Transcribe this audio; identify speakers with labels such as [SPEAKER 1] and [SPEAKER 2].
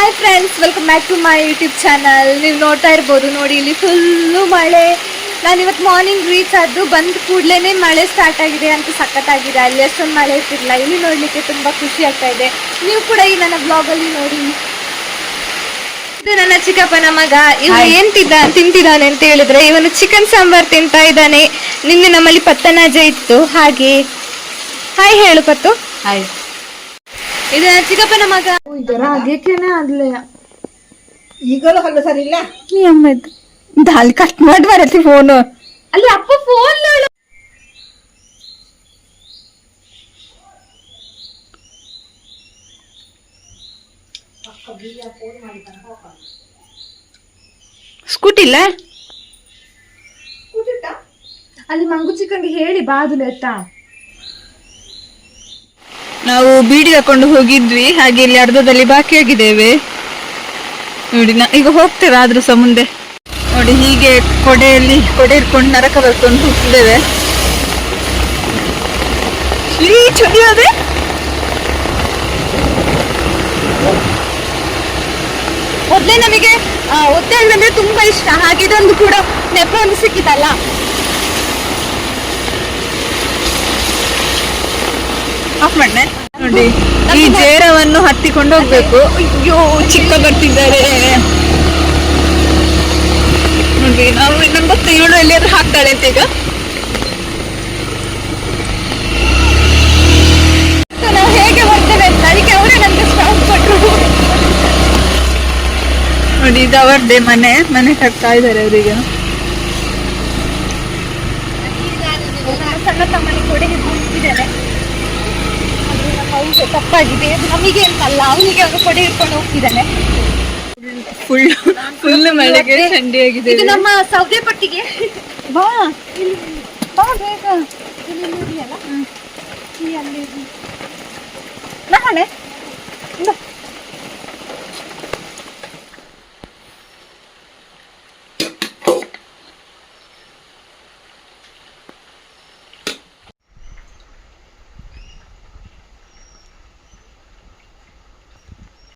[SPEAKER 1] Hi friends welcome back to my YouTube channel ನೀವು ನೋಡ್ತಾ ಇರ್ಬೋದು ನೋಡಿ ಇಲ್ಲಿ ಫುಲ್ಲು ಮಳೆ. ನಾನು ಇವತ್ತು ಮಾರ್ನಿಂಗ್ ರೀಚ್ ಆದ್ದು ಬಂದ ಕೂಡಲೇ ಮಳೆ ಸ್ಟಾರ್ಟ್ ಆಗಿದೆ ಅಂತ ಸಖತ್ತಾಗಿದೆ. ಅಲ್ಲಿ ಅಷ್ಟೊಂದು ಮಳೆ ಇರ್ತಿಲ್ಲ ಇಲ್ಲಿ ನೋಡಲಿಕ್ಕೆ ತುಂಬ ಖುಷಿ ಆಗ್ತಾ ಇದೆ. ನೀವು ಕೂಡ ಈ ನನ್ನ ಬ್ಲಾಗಲ್ಲಿ ನೋಡಿ. ಇದು ನನ್ನ ಚಿಕ್ಕಪ್ಪನ ಮಗ. ಇವನು ಏನ್ ತಿದ್ದ ತಿಂತಿದ್ದಾನೆ ಅಂತ ಹೇಳಿದ್ರೆ ಇವನು ಚಿಕನ್ ಸಾಂಬಾರ್ ತಿಂತಾ ಇದ್ದಾನೆ. ನಿನ್ನೆ ನಮ್ಮಲ್ಲಿ ಪತ್ತನಾಜ ಇತ್ತು. ಹಾಗೆ. ಹಾಯ್ ಹೇಳು ಪತ್ತು.
[SPEAKER 2] ಹಾಯ್
[SPEAKER 1] ಇದು ಚಿಕ್ಕಪ್ಪನ ಮಗ. ಇದರ ಆಗೇಕೆನೆ ಆಗ್ಲೇ.
[SPEAKER 2] ಈಗಲೂ ಹಲ್ಲು ಸರಿ ಇಲ್ಲ?
[SPEAKER 1] ಈ ಅಮ್ಮದ್ದು ದಾಲ್ ಕಟ್ ಮಾಡಿ ಬರತ್ತಿ ಫೋನ್ ಅಲ್ಲಿ ಅಪ್ಪ ಫೋನ್
[SPEAKER 2] ಸ್ಕೂಟಿ ಇಲ್ಲ?
[SPEAKER 1] ಅಲ್ಲಿ ಮಂಗು ಚಿಕ್ಕಂಗೆ ಹೇಳಿ ಬಾದುಲೆ ಆಯ್ತಾ?
[SPEAKER 2] ನಾವು ಬೀಡಿ ತಕೊಂಡು ಹೋಗಿದ್ವಿ. ಹಾಗೆ ಇಲ್ಲಿ ಅರ್ಧದಲ್ಲಿ ಬಾಕಿ ಆಗಿದ್ದೇವೆ ನೋಡಿ, ನಾ ಈಗ ಹೋಗ್ತೇವೆ ಆದ್ರೂ ಸಹ ಮುಂದೆ. ನೋಡಿ, ಹೀಗೆ ಕೊಡೆಯಲ್ಲಿ, ಕೊಡೆ ಇಟ್ಕೊಂಡು ನರಕ ಬರ್ಕೊಂಡು ಹೋಗ್ತಿದ್ದೇವೆ
[SPEAKER 1] ಚುಡಿಯೋದೆ ನಮಗೆ ಒದ್ದೆ ಅಂದ್ರೆ ತುಂಬಾ ಇಷ್ಟ. ಹಾಗೆ ಇದೊಂದು ಕೂಡ ನೆಪ ಒಂದು ಸಿಕ್ಕಿತಲ್ಲ.
[SPEAKER 2] ಆಫ್ ಮಾಡ್ನೆ ನೋಡಿ ಈ ಜೇರವನ್ನು ಹತ್ತಿಕೊಂಡು ಹೋಗ್ಬೇಕು. ಅಯ್ಯೋ ಚಿಕ್ಕ ಬರ್ತಿದ್ದಾರೆ ನೋಡಿ ನಾವು ಇನ್ನೊಂದು ಗೊತ್ತು ಇವಳು ಎಲ್ಲಿಯಾದ್ರೂ ಹಾಕ್ತಾಳೆ ಅಂತ ಈಗ.
[SPEAKER 1] ನಾವು ಹೇಗೆ ಬರ್ತೇವೆ ಅಂತ ಅದಕ್ಕೆ ಅವರೇ ನನಗೆ ಸ್ಟಾಪ್ ಕೊಟ್ಟರು
[SPEAKER 2] ನೋಡಿ ಇದು ಅವರದೇ ಮನೆ. ಮನೆ ಕಟ್ತಾ ಇದ್ದಾರೆ ಅವರಿಗೆ.
[SPEAKER 1] ಸಣ್ಣ ತಮ್ಮನಿಗೆ ಕೊಡೆಗೆ ಹೋಗ್ತಿದ್ದೇನೆ. ಅವ್ನಿಗೆ ತಪ್ಪಾಗಿದೆ. ಅದು ನಮಗೆ ಅಂತಲ್ಲ ಅವನಿಗೆ ಅವನು ಕೊಡೆ ಹಿಡ್ಕೊಂಡು ಹೋಗ್ತಿದ್ದಾನೆ.
[SPEAKER 2] ಫುಲ್ ಫುಲ್ ಮಳೆಗೆ ಆಗಿದೆ.
[SPEAKER 1] ಇದು ನಮ್ಮ ಸೌದೆ ಪಟ್ಟಿಗೆ.
[SPEAKER 2] ಬಾ
[SPEAKER 1] ಬಾ ಬೇಗ. ಇಲ್ಲಿ ಇದೆಯಲ್ಲ ಈ ಅಲ್ಲಿ. ನಾಳೆ.